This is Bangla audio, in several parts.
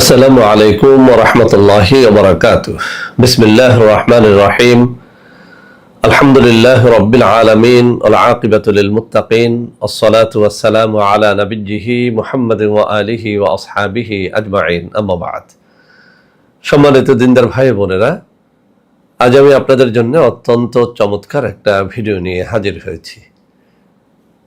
আসসালামু আলাইকুম রহমতুল্লাহ বরকাত বিসমিল্লাহ রহমান রাহিম। আলহামদুলিল্লাহ রবিল আলমিন আলআকিবাতুলমতাকিন আসসালাত ওয়াসালাম আলা নবীজিহি মোহাম্মদ আলিহি ও আসহাবিহি আজমাইন। আম্মাবাদ সম্মানিত দিনদার ভাই বোনেরা, আজ আমি আপনাদের জন্য অত্যন্ত চমৎকার একটা ভিডিও নিয়ে হাজির হয়েছি।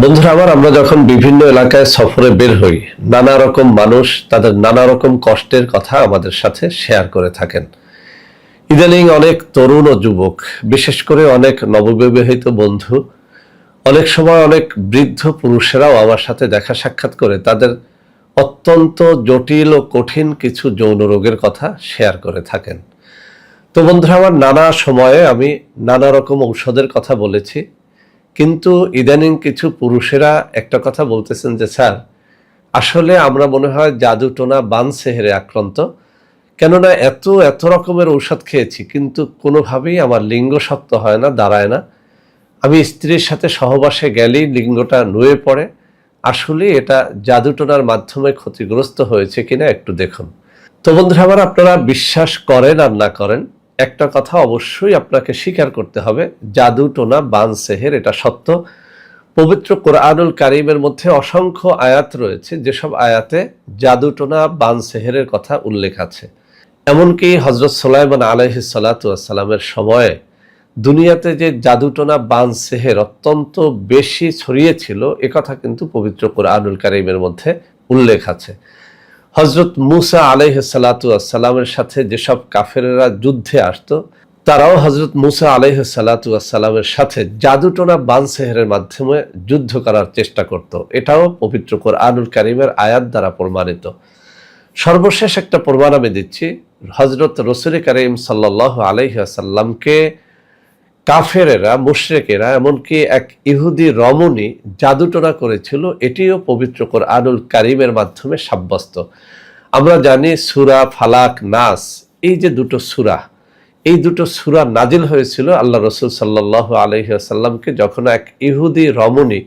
বন্ধুরা আমার আমরা যখন বিভিন্ন এলাকায় সফরে বের হই, নানা রকম মানুষ তাদের নানা রকম কষ্টের কথা আমাদের সাথে শেয়ার করে থাকেন। ইদানিং অনেক তরুণ ও যুবক, বিশেষ করে অনেক নববিবাহিত বন্ধু, অনেক সময় অনেক বৃদ্ধ পুরুষেরাও আমার সাথে দেখা সাক্ষাৎ করে তাদের অত্যন্ত জটিল ও কঠিন কিছু যৌন রোগের কথা শেয়ার করে থাকেন। তো বন্ধুরা, আমার নানা সময়ে আমি নানা রকম ঔষধের কথা বলেছি। কিন্তু ইদানিং কিছু পুরুষেরা একটা কথা বলতেছেন যে, স্যার, আসলে আমরা মনে হয় জাদু টোনা বান সেহেরে আক্রান্ত। কেননা এত এত রকমের ঔষধ খেয়েছি, কিন্তু কোনোভাবেই আমার লিঙ্গ শক্ত হয় না, দাঁড়ায় না। আমি স্ত্রীর সাথে সহবাসে গেলেই লিঙ্গটা নুয়ে পড়ে। আসলে এটা জাদুটোনার মাধ্যমে ক্ষতিগ্রস্ত হয়েছে কিনা একটু দেখুন। তো বন্ধুরা, আমার আপনারা বিশ্বাস করেন আর না করেন একটা কথা অবশ্যই আপনাকে স্বীকার করতে হবে জাদুটোনা বান সেহের, এটা সত্য। পবিত্র কোরআনুল কারিমের মধ্যে অসংখ্য আয়াত রয়েছে, যেসব আয়াতে জাদুটোনা বান সেহেরের কথা উল্লেখ আছে। এমনকি হজরত সোলাইমান আলহি সালাতামের সময়ে দুনিয়াতে যে জাদুটোনা বান সেহের অত্যন্ত বেশি ছড়িয়েছিল কথা কিন্তু পবিত্র কোরআনুল কারিমের মধ্যে উল্লেখ আছে। হজরত মুসা আলাইহ সালাতামের সাথে যেসব কাফেরেরা যুদ্ধে আসতো, তারাও হজরত মুসা আলাইহ সালাতামের সাথে জাদুটোনা বান সেহেরের মাধ্যমে যুদ্ধ করার চেষ্টা করত। এটাও পবিত্র কোরআনুল কারিমের আয়াত দ্বারা প্রমাণিত। সর্বশেষ একটা প্রমাণ আমি দিচ্ছি। হজরত রসুল করিম সাল্লাহ আলাইসাল্লামকে কাফেরেরা, মুশ্রেকেরা, এমনকি এক ইহুদি রমণী জাদুটোনা করেছিল, এটিও পবিত্র কোরআনুল কারিমের মাধ্যমে সাব্যস্ত। আমরা জানি সুরা ফালাক নাস, এই যে দুটো সুরা, এই দুটো সুরা নাজিল হয়েছিল আল্লাহ রসুল সাল্লাহ আলহিহাসাল্লামকে যখন এক ইহুদি রমণী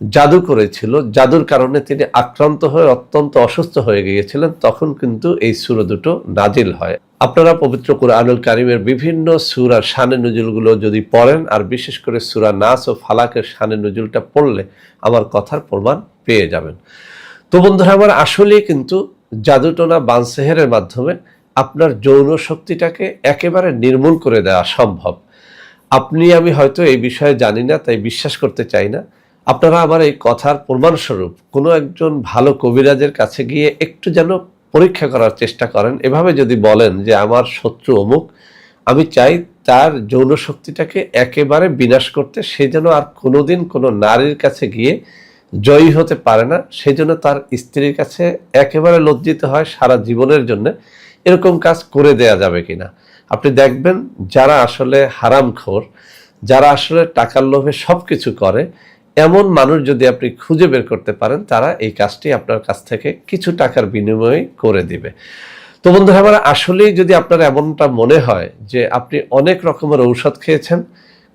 জাদু করেছিল। জাদুর কারণে তিনি আক্রান্ত হয়ে অত্যন্ত অসুস্থ হয়ে গিয়েছিলেন। তখন কিন্তু এই সুরা দুটো নাজিল হয়। আপনারা পবিত্র কোরআনুল কারিমের বিভিন্ন সুরার শানে নজুলগুলো যদি পড়েন, আর বিশেষ করে সুরা নাস ও ফালাকের সানে নজুলটা পড়লে আমার কথার প্রমাণ পেয়ে যাবেন। তো বন্ধুরা, আমার আসলেই কিন্তু জাদুটোনা বানসেহেরের মাধ্যমে আপনার যৌন শক্তিটাকে একেবারে নির্মূল করে দেওয়া সম্ভব। আপনি, আমি হয়তো এই বিষয়ে জানি না, তাই বিশ্বাস করতে চাই না। আপনারা আমার এই কথার প্রমাণস্বরূপ কোনো একজন ভালো কবিরাজের কাছে গিয়ে একটু যেন পরীক্ষা করার চেষ্টা করেন। এভাবে যদি বলেন যে আমার শত্রু অমুক, আমি চাই তার যৌন শক্তিটাকে একেবারে বিনাশ করতে সে যেন আর কোনোদিন কোনো নারীর কাছে গিয়ে জয়ী হতে পারে না সেই জন্য তার স্ত্রীর কাছে একেবারে লজ্জিত হয় সারা জীবনের জন্য। এরকম কাজ করে দেয়া যাবে কিনা? আপনি দেখবেন যারা আসলে হারামখোর, যারা আসলে টাকার লোভে সব কিছু করে এমন মানুষ যদি আপনি খুঁজে বের করতে পারেন, তারা এই কাজটি আপনার কাছ থেকে কিছু টাকার বিনিময়ে করে দিবে। তো বন্ধুরা, আমার আসলেই যদি আপনার এমনটা মনে হয় যে আপনি অনেক রকমের ঔষধ খেয়েছেন,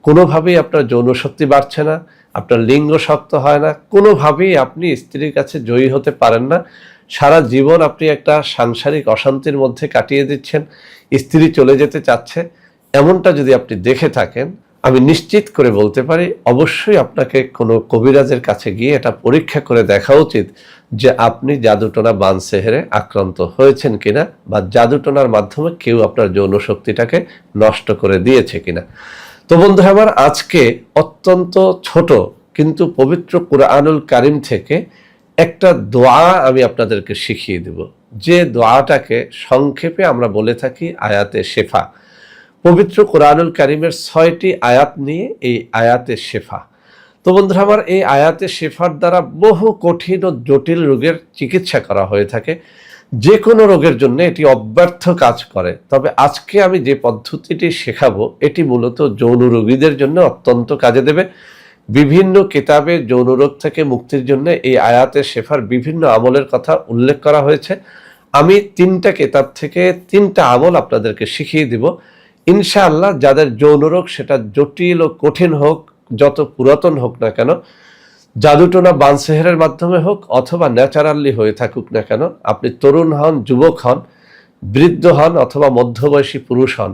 কোনোভাবেই আপনার যৌন শক্তি বাড়ছে না, আপনার লিঙ্গ শক্ত হয় না, কোনোভাবেই আপনি স্ত্রীর কাছে জয়ী হতে পারেন না, সারা জীবন আপনি একটা সাংসারিক অশান্তির মধ্যে কাটিয়ে দিচ্ছেন, স্ত্রী চলে যেতে চাচ্ছে, এমনটা যদি আপনি দেখে থাকেন আমি নিশ্চিত করে বলতে পারি, অবশ্যই আপনাকে কোনো কবিরাজের কাছে গিয়ে এটা পরীক্ষা করে দেখা উচিত যে আপনি জাদুটোনা বানসেহেরে আক্রান্ত হয়েছেন কিনা বা জাদুটোনার মাধ্যমে কেউ আপনার যৌন শক্তিটাকে নষ্ট করে দিয়েছে কিনা। তো বন্ধু, আমার আজকে অত্যন্ত ছোট কিন্তু পবিত্র কুরআনুল কারিম থেকে একটা দোয়া আমি আপনাদেরকে শিখিয়ে দেব। যে দোয়াটাকে সংক্ষেপে আমরা বলে থাকি আয়াতে শেফা। পবিত্র কোরআনুল কারিমের ছয়টি আয়াত নিয়ে এই আয়াতে শেফা। তো বন্ধুরা আমার এই আয়াতে শেফার দ্বারা বহু কঠিন ও জটিল রোগের চিকিৎসা করা হয়ে থাকে। যে কোনো রোগের জন্য এটি অব্যর্থ কাজ করে। তবে আজকে আমি যে পদ্ধতিটি শেখাবো, এটি মূলত যৌন রোগীদের জন্য অত্যন্ত কাজে দেবে। বিভিন্ন কিতাবে যৌন রোগ থেকে মুক্তির জন্য এই আয়াতের শেফার বিভিন্ন আমলের কথা উল্লেখ করা হয়েছে। আমি তিনটা কিতাব থেকে তিনটা আমল আপনাদেরকে শিখিয়ে দিব। ইনশাআল্লাহ যাদের যৌন রোগ, সেটা জটিল ও কঠিন হোক, যত পুরাতন হোক না কেন, জাদুটোনা বানসেহেরের মাধ্যমে হোক অথবা ন্যাচারালি হয়ে থাকুক না কেন, আপনি তরুণ হন, যুবক হন, বৃদ্ধ হন অথবা মধ্যবয়সী পুরুষ হন,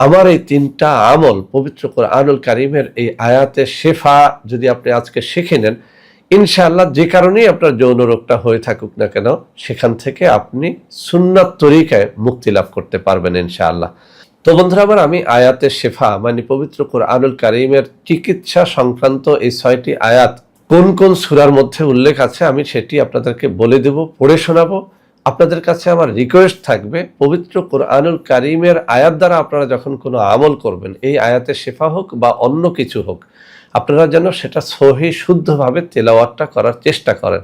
আমার এই তিনটা আমল পবিত্র করে আনুল কারিমের এই আয়াতে শেফা যদি আপনি আজকে শিখে নেন, ইনশাআল্লাহ যে কারণেই আপনার যৌন রোগটা হয়ে থাকুক না কেন, সেখান থেকে আপনি সুন্নাত তরিকায় মুক্তি লাভ করতে পারবেন ইনশাআল্লাহ। তো বন্ধুরা, আবার আমি আয়াতের শেফা মানে পবিত্র আনুল কারিমের চিকিৎসা সংক্রান্ত এই ছয়টি আয়াত কোন কোন সুরার মধ্যে উল্লেখ আছে আমি সেটি আপনাদেরকে বলে দেব, পড়ে শোনাবো। আপনাদের কাছে আমার রিকোয়েস্ট থাকবে, পবিত্র কোরআনুল কারিমের আয়াত দ্বারা আপনারা যখন কোনো আমল করবেন, এই আয়াতের শেফা হোক বা অন্য কিছু হোক, আপনারা যেন সেটা সহি শুদ্ধভাবে তেলাওয়াতটা করার চেষ্টা করেন।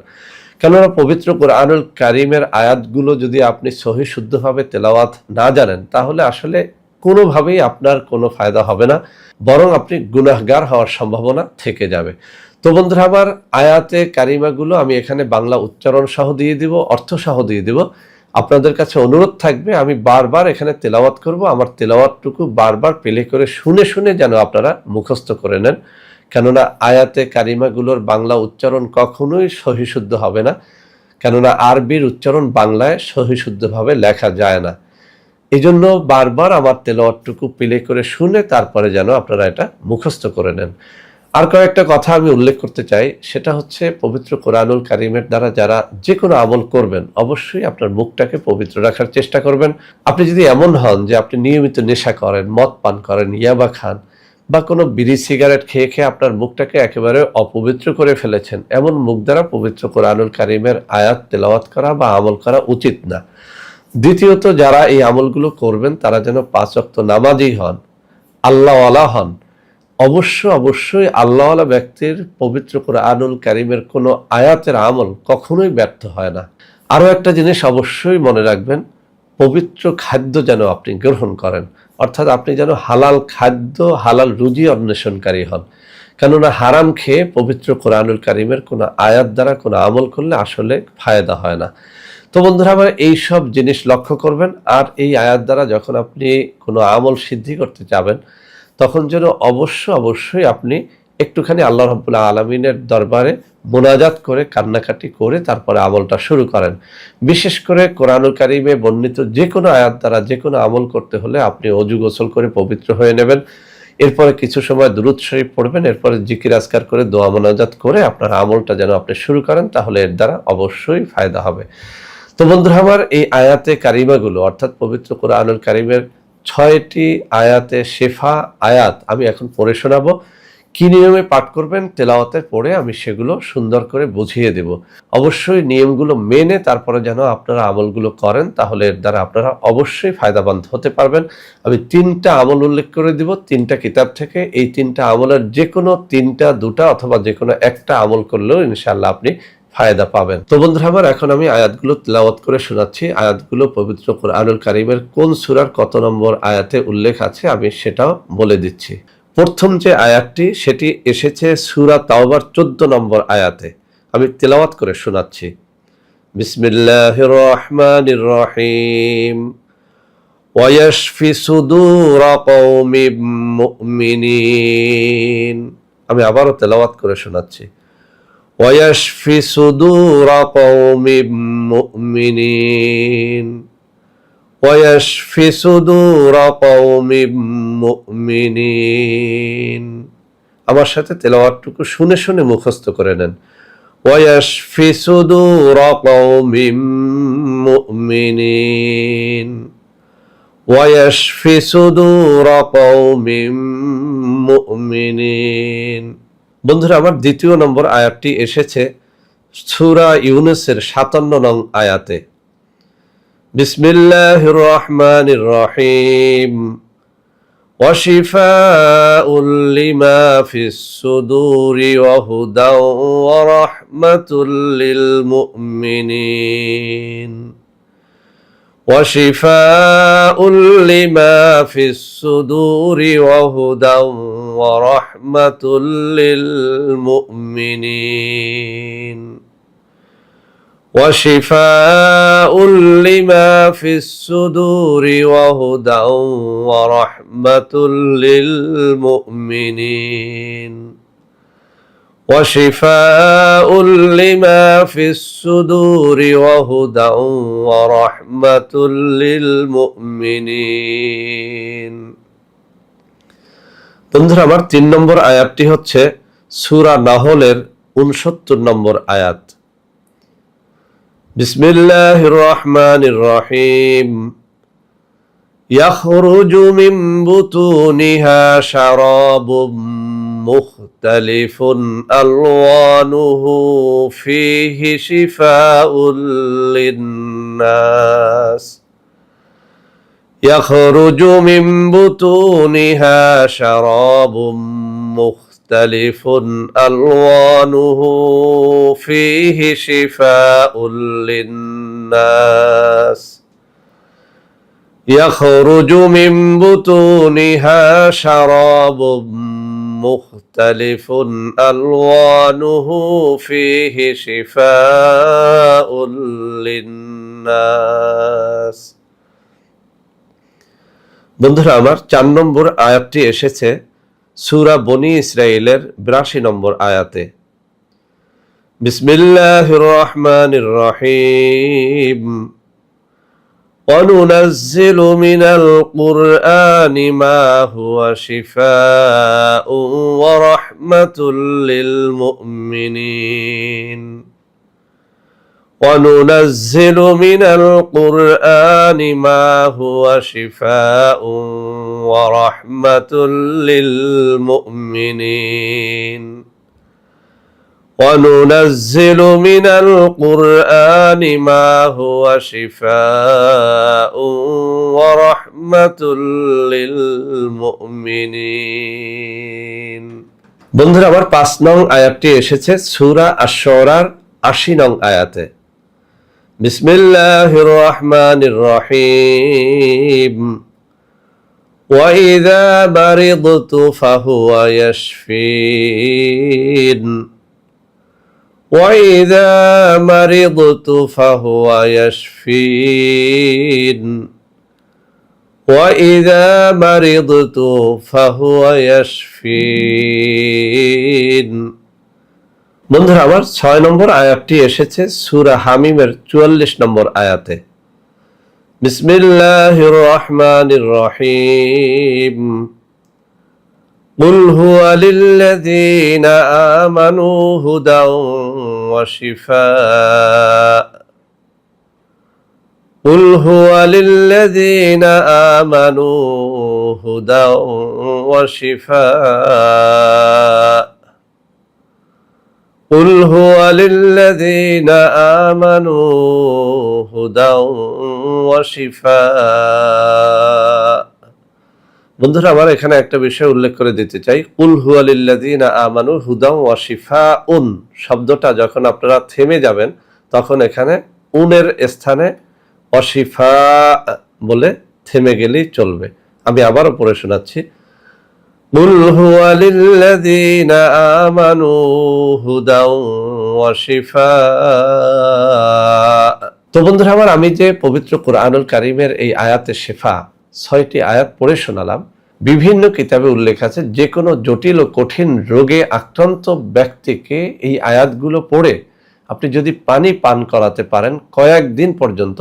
কেননা পবিত্র কোরআনুল কারিমের আয়াতগুলো যদি আপনি সহি শুদ্ধভাবে তেলাওয়াত না জানেন, তাহলে আসলে কোনোভাবেই আপনার কোনো ফায়দা হবে না, বরং আপনি গুনাহগার হওয়ার সম্ভাবনা থেকে যাবে। তো বন্ধুরা, আমার আয়াতে কারিমাগুলো আমি এখানে বাংলা উচ্চারণ সহ দিয়ে দিব, অর্থ সহ দিয়ে দিব। আপনাদের কাছে অনুরোধ থাকবে, আমি বারবার এখানে তেলাওয়াত করব, আমার তেলাওয়াতটুকু বারবার পেলে করে শুনে শুনে যেন আপনারা মুখস্থ করে নেন। কেননা আয়াতে কারিমাগুলোর বাংলা উচ্চারণ কখনোই সহিশুদ্ধ হবে না, কেননা আরবির উচ্চারণ বাংলায় সহিশুদ্ধভাবে লেখা যায় না। এই জন্য বারবার আমার তেলাওয়াতটুকু প্লে করে শুনে তারপরে যেন আপনারা এটা মুখস্থ করে নেন। আর কয়েকটা কথা আমি উল্লেখ করতে চাই, সেটা হচ্ছে পবিত্র কোরআনুল কারিমের দ্বারা যারা যে কোনো আমল করবেন, অবশ্যই আপনার মুখটাকে পবিত্র রাখার চেষ্টা করবেন। আপনি যদি এমন হন যে আপনি নিয়মিত নেশা করেন, মদ পান করেন, ইয়াবা খান বা কোনো বিড়ি সিগারেট খেয়ে খেয়ে আপনার মুখটাকে একেবারে অপবিত্র করে ফেলেছেন, এমন মুখ দ্বারা পবিত্র কোরআনুল কারিমের আয়াত তেলাওয়াত করা বা আমল করা উচিত না। দ্বিতীয়ত, যারা এই আমলগুলো করবেন, তারা যেন পাঁচ অক্ত নামাজি হন, আল্লাহওয়ালা হন। অবশ্য, অবশ্যই আল্লাহওয়ালা ব্যক্তির পবিত্র করে আনুল কারিমের কোনো আয়াতের আমল কখনোই ব্যর্থ হয় না। আরও একটা জিনিস অবশ্যই মনে রাখবেন, পবিত্র খাদ্য যেন আপনি গ্রহণ করেন, অর্থাৎ আপনি যেন হালাল খাদ্য, হালাল রুজি অন্বেষণকারী হন। কেননা হারাম খেয়ে পবিত্র কোরআনুল কারিমের কোনো আয়াত দ্বারা, কোনো আমল করলে আসলে ফায়দা হয় না। তো বন্ধুরা, আমার এই সব জিনিস লক্ষ্য করবেন আর এই আয়াত দ্বারা যখন আপনি কোনো আমল সিদ্ধি করতে যাবেন, তখন যেন অবশ্য অবশ্যই আপনি একটুখানি আল্লাহ রব্বুল্লাহ আলমিনের দরবারে মোনাজাত করে, কান্নাকাটি করে তারপরে আমলটা শুরু করেন। বিশেষ করে কোরআনুল কারিমে বর্ণিত যে কোনো আয়াত দ্বারা, যে কোনো আমল করতে হলে আপনি অজু গোসল করে পবিত্র হয়ে নেবেন। এরপরে কিছু সময় দূরত শরীফ পড়বেন, এরপরে জিকির, আজকার করে, দোয়া, মোনাজাত করে আপনার আমলটা যেন আপনি শুরু করেন, তাহলে এর দ্বারা অবশ্যই ফায়দা হবে। তো বন্ধুরা, আমার এই আয়াতে কারিমাগুলো, অর্থাৎ পবিত্র কোরআনুল কারিমের ছয়টি আয়াতে শেফা আয়াত আমি এখন পড়ে শোনাবো। কি নিয়মে পাঠ করবেন তেলাওয়াতের পরে আমি সেগুলো সুন্দর করে বুঝিয়ে দেব। অবশ্যই নিয়মগুলো মেনে তারপরে যেন আপনারা আমলগুলো করেন, তাহলে এর দ্বারা আপনারা অবশ্যই ফায়দাবান হতে পারবেন। আমি তিনটা আমল উল্লেখ করে দিব, তিনটা কিতাব থেকে। এই তিনটা আমলের যে কোনো তিনটা, দুটা অথবা যে কোনো একটা আমল করলেও ইনশাল্লাহ আপনি ফায়দা পাবেন। তো বন্ধুরা আমার, এখন আমি আয়াতগুলো তেলাওয়াত করে শোনাচ্ছি। আয়াতগুলো পবিত্র কোরআনুল কারিমের কোন সুরার কত নম্বর আয়াতে উল্লেখ আছে আমি সেটাও বলে দিচ্ছি। প্রথম যে আয়াতটি সেটি এসেছে সুরা তাওবার চোদ্দ নম্বর আয়াতে আমি তেলাওয়াত করে শোনাচ্ছি বিসমিল্লাহ রহমান রহিম ওয়াশফি সুদূর কওমি মুমিনিন আমি আবারও তেলাওয়াত করে শোনাচ্ছি ويشفي صدور قوم مؤمنين ويشفي صدور قوم مؤمنين আমার সাথে তেলাওয়াতটুকু শুনে শুনে মুখস্থ করে নেন ويشفي صدور قوم مؤمنين ويشفي صدور قوم مؤمنين বন্ধুরা আমার দ্বিতীয় নম্বর আয়াতটি এসেছে সুরা ইউনুসের সাতান্ন নং আয়াতে বিসমিল্লাহ রহমান রহিম وشفاء لما في الصدور وهدى ورحمة للمؤمنين. وشفاء لما في الصدور وهدى ورحمة للمؤمنين. وشفاء لما في الصدور وهدى ورحمة للمؤمنين وشفاء لما في الصدور وهدى ورحمة للمؤمنين বন্ধুরা আমার তিন নম্বর আয়াতটি হচ্ছে সুরা নাহলের উনসত্তর নম্বর আয়াত بسم الله الرحمن الرحيم يخرج من بطونها شراب مختلف ألوانه فيه شفاء للناس يخرج من بطونها شراب مختلف الوانه فيه شفاء للناس يخرج من بطونها شراب مختلف ألوانه فيه شفاء للناس বন্ধুরা আমার চার নম্বর আয়াতটি এসেছে সুরা বনি ইসরায়েলের বিরাশি নম্বর আয়াতে বিসমিল্লাহির রহমানির রহিম وننزل من القرآن ما هو شفاء ورحمة للمؤمنين وننزل من القرآن ما هو شفاء ورحمة للمؤمنين وننزل من القرآن ما هو شفاء ورحمة للمؤمنين বন্ধুরা আবার পাঁচ নং আয়াতটি এসেছে সুরা আশরার আশি নং আয়াতে بسم الله الرحمن الرحيم وإذا مرضت فهو يشفين وإذا مرضت فهو يشفين وإذا مرضت فهو يشفين বন্ধুরা আমার ছয় নম্বর আয়াতটি এসেছে সুরা হামিমের চুয়াল্লিশ নম্বর আয়াতে বিসমিল্লাহির রহমানির রহিম قل هو للذين آمنوا هدى وشفاء قل هو للذين آمنوا هدى وشفاء قل هو للذين آمنوا هدى وشفاء বন্ধুরা আমার এখানে একটা বিষয় উল্লেখ করে দিতে চাই কুল হুয়ালিল্লাদিনা আমানু হুদাম ওয়াশিফা উন শব্দটা যখন আপনারা থেমে যাবেন তখন এখানে উনের স্থানে অশিফা বলে থেমে গেলেই চলবে আমি আবারও পড়ে শোনাচ্ছি কুল হুয়ালিল্লাদিনা আমানু হুদাম ওয়াশিফা তো বন্ধুরা আমার, আমি যে পবিত্র কোরআনুল কারিমের এই আয়াতে শেফা, ছয়টি আয়াত পড়ে শোনালাম। বিভিন্ন কিতাবে উল্লেখ আছে যে কোনো জটিল ও কঠিন রোগে আক্রান্ত ব্যক্তিকে এই আয়াতগুলো পড়ে আপনি যদি পানি পান করাতে পারেন, কয়েকদিন পর্যন্ত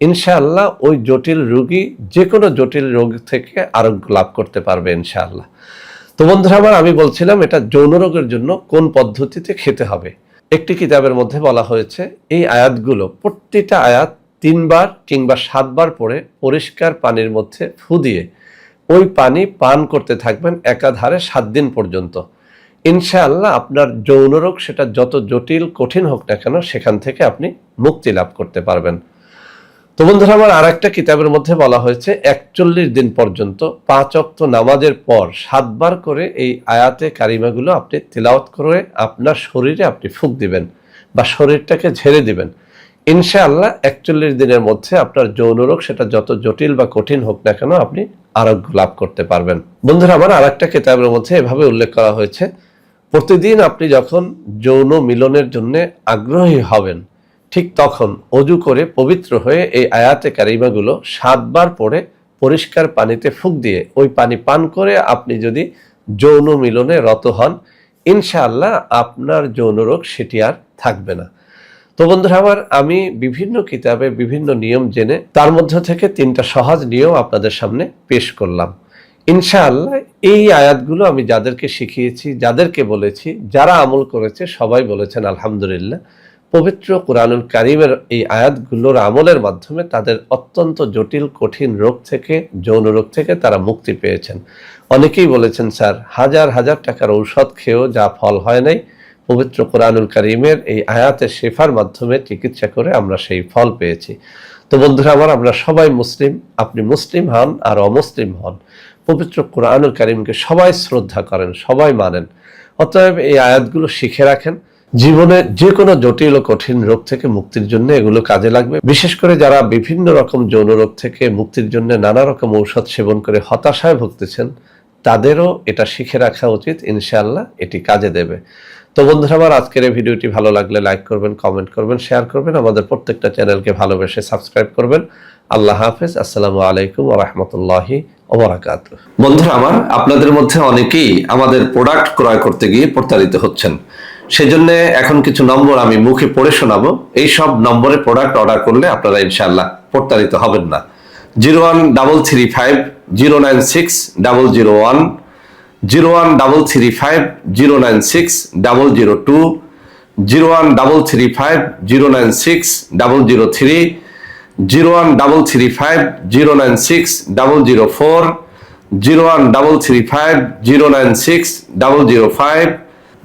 ইনশাআল্লাহ ওই জটিল রোগী যে কোনো জটিল রোগ থেকে আরোগ্য লাভ করতে পারবে ইনশাআল্লাহ। তো বন্ধুরা আমার আমি বলছিলাম এটা যৌন রোগের জন্য কোন পদ্ধতিতে খেতে হবে? একটি কিতাবের মধ্যে বলা হয়েছে, এই আয়াতগুলো প্রতিটা আয়াত তিনবার কিংবা সাতবার পরে পরিষ্কার পানির মধ্যে ফু দিয়ে ওই পানি পান করতে থাকবেন একাধারে সাত দিন পর্যন্ত। ইনশাআল্লাহ আপনার যৌন রোগ সেটা যত জটিল কঠিন হোক না কেন সেখান থেকে আপনি মুক্তি লাভ করতে পারবেন। তো বন্ধুরা, আমার আর একটা কিতাবের মধ্যে বলা হয়েছে, একচল্লিশ দিন পর্যন্ত পাঁচ অক্ত নামাজের পর সাতবার করে এই আয়াতে কারিমাগুলো আপনি তিলাওয়াত করে আপনার শরীরে আপনি ফুক দিবেন বা শরীরটাকে ঝেড়ে দিবেন। ইনশাআল্লাহ একচল্লিশ দিনের মধ্যে আপনার যৌন রোগ সেটা যত জটিল বা কঠিন হোক না কেন আপনি আরোগ্য লাভ করতে পারবেন। বন্ধুরা, আমার আর একটা কেতাবের মধ্যে এভাবে উল্লেখ করা হয়েছে, প্রতিদিন আপনি যখন যৌন মিলনের জন্য আগ্রহী হবেন ঠিক তখন অজু করে পবিত্র হয়ে এই আয়াতে কারিমাগুলো সাতবার পরে পরিষ্কার পানিতে ফুক দিয়ে ওই পানি পান করে আপনি যদি যৌন মিলনে রত হন, ইনশাআল্লাহ আপনার যৌন রোগ সেটি আর থাকবে না। তো বন্ধুরা আমার, আমি বিভিন্ন কিতাবে বিভিন্ন নিয়ম জেনে তার মধ্য থেকে তিনটা সহজ নিয়ম আপনাদের সামনে পেশ করলাম। ইনশাআল্লাহ এই আয়াতগুলো আমি যাদেরকে শিখিয়েছি, যাদেরকে বলেছি, যারা আমল করেছে সবাই বলেছেন আলহামদুলিল্লাহ। পবিত্র কোরআনুল কারিমের এই আয়াতগুলোর আমলের মাধ্যমে তাদের অত্যন্ত জটিল, কঠিন রোগ থেকে, যৌন রোগ থেকে তারা মুক্তি পেয়েছেন। অনেকেই বলেছেন, স্যার, হাজার হাজার টাকার ঔষধ খেয়েও যা ফল হয় নাই। পবিত্র কোরআনুল কারিমের এই আয়াতের শেফার মাধ্যমে চিকিৎসা করে আমরা সেই ফল পেয়েছি। তো বন্ধুরা আমার, আমরা সবাই মুসলিম, আপনি মুসলিম হন আর অমুসলিম হন। পবিত্র কোরআনুল কারিমকে সবাই শ্রদ্ধা করেন, সবাই মানেন। অতএব এই আয়াতগুলো শিখে রাখেন। জীবনে যে কোনো জটিল ও কঠিন রোগ থেকে মুক্তির জন্য এগুলো কাজে লাগবে। বিশেষ করে যারা বিভিন্ন রকম যৌন রোগ থেকে মুক্তির জন্য নানা রকম ঔষধ সেবন করে হতাশায় ভুগতেছেন, তাদেরও এটা শিখে রাখা উচিত। ইনশাআল্লাহ এটি কাজে দেবে। তো বন্ধুরা, আমার আজকের এই ভিডিওটি ভালো লাগলে লাইক করবেন, কমেন্ট করবেন, শেয়ার করবেন, আমাদের প্রত্যেকটা চ্যানেলকে ভালোবেসে সাবস্ক্রাইব করবেন। আল্লাহ হাফেজ। আসসালামু আলাইকুম রহমতুল্লাহি ওবরাকাত বন্ধুরা, আমার আপনাদের মধ্যে অনেকেই আমাদের প্রোডাক্ট ক্রয় করতে গিয়ে প্রতারিত হচ্ছেন। সেজন্য এখন কিছু নম্বর আমি মুখে পড়ে শোনাবো। এই সব নম্বরে প্রোডাক্ট অর্ডার করলে আপনারা ইনশাআল্লাহ প্রতারিত হবেন না। Zero one double three five zero nine six double zero one zero one double three five zero nine six double zero two zero one double three five zero nine six double zero three zero one double three five zero nine six double zero four zero one double three five zero nine six double zero five